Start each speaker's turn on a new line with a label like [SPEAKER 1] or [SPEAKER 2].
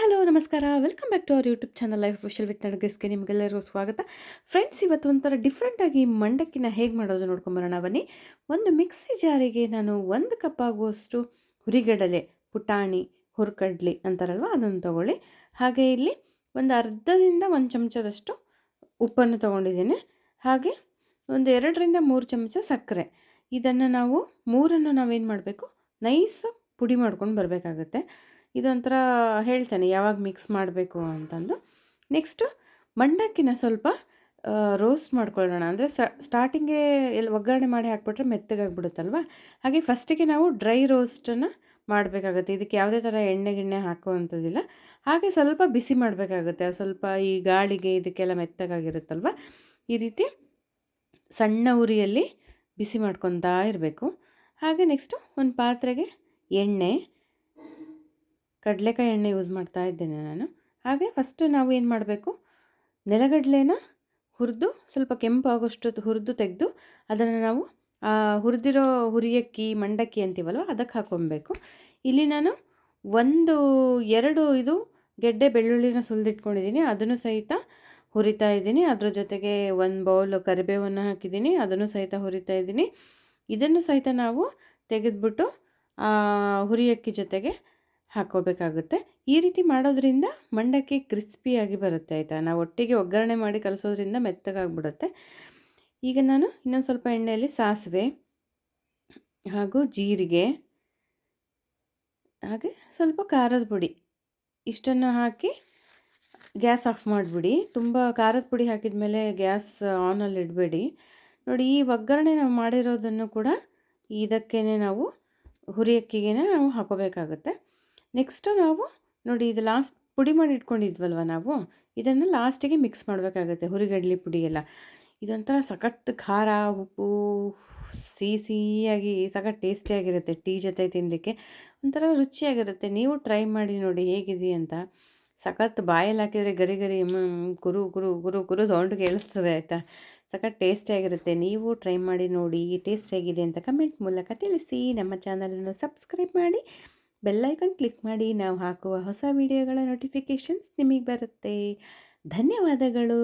[SPEAKER 1] Hello, ನಮಸ್ಕಾರ. Welcome back to our YouTube channel life official with ನಡಗಸ್ಗೆ ನಿಮಗೆಲ್ಲರಿಗೂ ಸ್ವಾಗತ. Friends ಇವತ್ತು ಒಂಥರ ಡಿಫ್ರೆಂಟಾಗಿ ಮಂಡಕ್ಕಿನ ಹೇಗೆ ಮಾಡೋದು ನೋಡ್ಕೊಂಬರೋಣ ಬನ್ನಿ. ಒಂದು ಮಿಕ್ಸಿ ಜಾರಿಗೆ ನಾನು ಒಂದು ಕಪ್ ಆಗುವಷ್ಟು ಹುರಿಗಡಲೆ, ಪುಟಾಣಿ, ಹುರ್ಕಡ್ಲಿ ಅಂತಾರಲ್ವ, ಅದನ್ನು ತೊಗೊಳ್ಳಿ. ಹಾಗೆ ಇಲ್ಲಿ ಒಂದು ಅರ್ಧದಿಂದ ಒಂದು ಚಮಚದಷ್ಟು ಉಪ್ಪನ್ನು ತೊಗೊಂಡಿದ್ದೀನಿ. ಹಾಗೆ ಒಂದು ಎರಡರಿಂದ ಮೂರು ಚಮಚ ಸಕ್ಕರೆ. ಇದನ್ನು ನಾವು ಮೂರನ್ನು ನಾವೇನು ಮಾಡಬೇಕು? ನೈಸ್ ಪುಡಿ ಮಾಡ್ಕೊಂಡು ಬರಬೇಕಾಗತ್ತೆ. ಇದೊಂಥರ ಹೇಳ್ತೇನೆ, ಯಾವಾಗ ಮಿಕ್ಸ್ ಮಾಡಬೇಕು ಅಂತಂದು. ನೆಕ್ಸ್ಟು ಮಂಡಕ್ಕಿನ ಸ್ವಲ್ಪ ರೋಸ್ಟ್ ಮಾಡ್ಕೊಳ್ಳೋಣ. ಅಂದರೆ ಸ್ಟಾರ್ಟಿಂಗೆ ಎಲ್ಲಿ ಒಗ್ಗರಣೆ ಮಾಡಿ ಹಾಕ್ಬಿಟ್ರೆ ಮೆತ್ತಗಾಗ್ಬಿಡುತ್ತಲ್ವ? ಹಾಗೆ ಫಸ್ಟಿಗೆ ನಾವು ಡ್ರೈ ರೋಸ್ಟನ್ನು ಮಾಡಬೇಕಾಗುತ್ತೆ. ಇದಕ್ಕೆ ಯಾವುದೇ ಥರ ಎಣ್ಣೆ ಗಿಣ್ಣೆ ಹಾಕುವಂಥದ್ದಿಲ್ಲ. ಹಾಗೆ ಸ್ವಲ್ಪ ಬಿಸಿ ಮಾಡಬೇಕಾಗುತ್ತೆ. ಸ್ವಲ್ಪ ಈ ಗಾಳಿಗೆ ಇದಕ್ಕೆಲ್ಲ ಮೆತ್ತಗಾಗಿರುತ್ತಲ್ವ? ಈ ರೀತಿ ಸಣ್ಣ ಉರಿಯಲ್ಲಿ ಬಿಸಿ ಮಾಡ್ಕೊತಾ ಇರಬೇಕು. ಹಾಗೆ ನೆಕ್ಸ್ಟು ಒಂದು ಪಾತ್ರೆಗೆ ಎಣ್ಣೆ ಕಡಲೆಕಾಯಿ ಎಣ್ಣೆ ಯೂಸ್ ಮಾಡ್ತಾ ಇದ್ದೇನೆ ನಾನು. ಹಾಗೆ ಫಸ್ಟು ನಾವು ಏನು ಮಾಡಬೇಕು? ನೆಲಗಡಲೆನ ಹುರಿದು ಸ್ವಲ್ಪ ಕೆಂಪಾಗೋಷ್ಟು ಹುರಿದು ತೆಗೆದು ಅದನ್ನು ನಾವು ಹುರಿದಿರೋ ಹುರಿಯಕ್ಕಿ, ಮಂಡಕ್ಕಿ ಅಂತೀವಲ್ವ ಅದಕ್ಕೆ ಹಾಕ್ಕೊಬೇಕು ಇಲ್ಲಿ ನಾನು ಒಂದು, ಎರಡು ಇದು ಗೆಡ್ಡೆ ಬೆಳ್ಳುಳ್ಳಿನ ಸುಲಿದಿಟ್ಕೊಂಡಿದ್ದೀನಿ ಅದನ್ನು ಸಹಿತ ಹುರಿತಾ ಇದ್ದೀನಿ. ಅದರ ಜೊತೆಗೆ ಒಂದು ಬೌಲ್ ಕರಿಬೇವನ್ನು ಹಾಕಿದ್ದೀನಿ ಅದನ್ನು ಸಹಿತ ಹುರಿತಾ ಇದ್ದೀನಿ. ಇದನ್ನು ಸಹಿತ ನಾವು ತೆಗೆದ್ಬಿಟ್ಟು ಹುರಿಯಕ್ಕಿ ಜೊತೆಗೆ ಹಾಕ್ಕೋಬೇಕಾಗುತ್ತೆ. ಈ ರೀತಿ ಮಾಡೋದ್ರಿಂದ ಮಂಡಕ್ಕಿ ಕ್ರಿಸ್ಪಿಯಾಗಿ ಬರುತ್ತೆ ಆಯಿತಾ? ನಾವು ಒಟ್ಟಿಗೆ ಒಗ್ಗರಣೆ ಮಾಡಿ ಕಲಸೋದ್ರಿಂದ ಮೆತ್ತಗಾಗ್ಬಿಡುತ್ತೆ. ಈಗ ನಾನು ಇನ್ನೊಂದು ಸ್ವಲ್ಪ ಎಣ್ಣೆಯಲ್ಲಿ ಸಾಸಿವೆ ಹಾಗೂ ಜೀರಿಗೆ, ಹಾಗೆ ಸ್ವಲ್ಪ ಖಾರದ ಪುಡಿ. ಇಷ್ಟನ್ನು ಹಾಕಿ ಗ್ಯಾಸ್ ಆಫ್ ಮಾಡಿಬಿಡಿ. ತುಂಬ ಖಾರದ ಪುಡಿ ಹಾಕಿದ ಮೇಲೆ ಗ್ಯಾಸ್ ಆನಲ್ಲಿ ಇಡಬೇಡಿ. ನೋಡಿ, ಈ ಒಗ್ಗರಣೆ ನಾವು ಮಾಡಿರೋದನ್ನು ಕೂಡ ಇದಕ್ಕೇ ನಾವು ಹುರಿಯಕ್ಕಿಗೆ ನಾವು ಹಾಕೋಬೇಕಾಗುತ್ತೆ ನೆಕ್ಸ್ಟು ನಾವು ನೋಡಿ ಇದು ಲಾಸ್ಟ್ ಪುಡಿ ಮಾಡಿ ಇಟ್ಕೊಂಡಿದ್ವಲ್ವ ನಾವು? ಇದನ್ನು ಲಾಸ್ಟಿಗೆ ಮಿಕ್ಸ್ ಮಾಡಬೇಕಾಗುತ್ತೆ, ಹುರಿಗಡ್ಲೆ ಪುಡಿ ಎಲ್ಲ. ಇದೊಂಥರ ಸಖತ್ ಖಾರ, ಉಪ್ಪು ಸಿಹಿ ಸಿಹಿಯಾಗಿ ಸಖತ್ ಟೇಸ್ಟಿಯಾಗಿರುತ್ತೆ ಟೀ ಜೊತೆ ತಿನ್ನಲಿಕ್ಕೆ ಒಂಥರ ರುಚಿಯಾಗಿರುತ್ತೆ. ನೀವು ಟ್ರೈ ಮಾಡಿ ನೋಡಿ ಹೇಗಿದೆ ಅಂತ. ಸಖತ್ ಬಾಯಲ್ಲಿ ಹಾಕಿದರೆ ಗರಿ ಗರಿ ಕುರು ಕುರು ಕುರು ಕುರು ಸೌಂಡ್ ಕೇಳಿಸ್ತದೆ ಆಯಿತಾ? ಸಖತ್ ಟೇಸ್ಟಿಯಾಗಿರುತ್ತೆ ನೀವು ಟ್ರೈ ಮಾಡಿ ನೋಡಿ ಟೇಸ್ಟ್ ಹೇಗಿದೆ ಅಂತ ಕಮೆಂಟ್ ಮೂಲಕ ತಿಳಿಸಿ. ನಮ್ಮ ಚಾನಲನ್ನು ಸಬ್ಸ್ಕ್ರೈಬ್ ಮಾಡಿ. ಬೆಲ್ಲೈಕನ್ ಕ್ಲಿಕ್ ಮಾಡಿ ನಾವು ಹಾಕುವ ಹೊಸ ವಿಡಿಯೋಗಳ ನೋಟಿಫಿಕೇಷನ್ಸ್ ನಿಮಗೆ ಬರುತ್ತೆ. ಧನ್ಯವಾದಗಳು.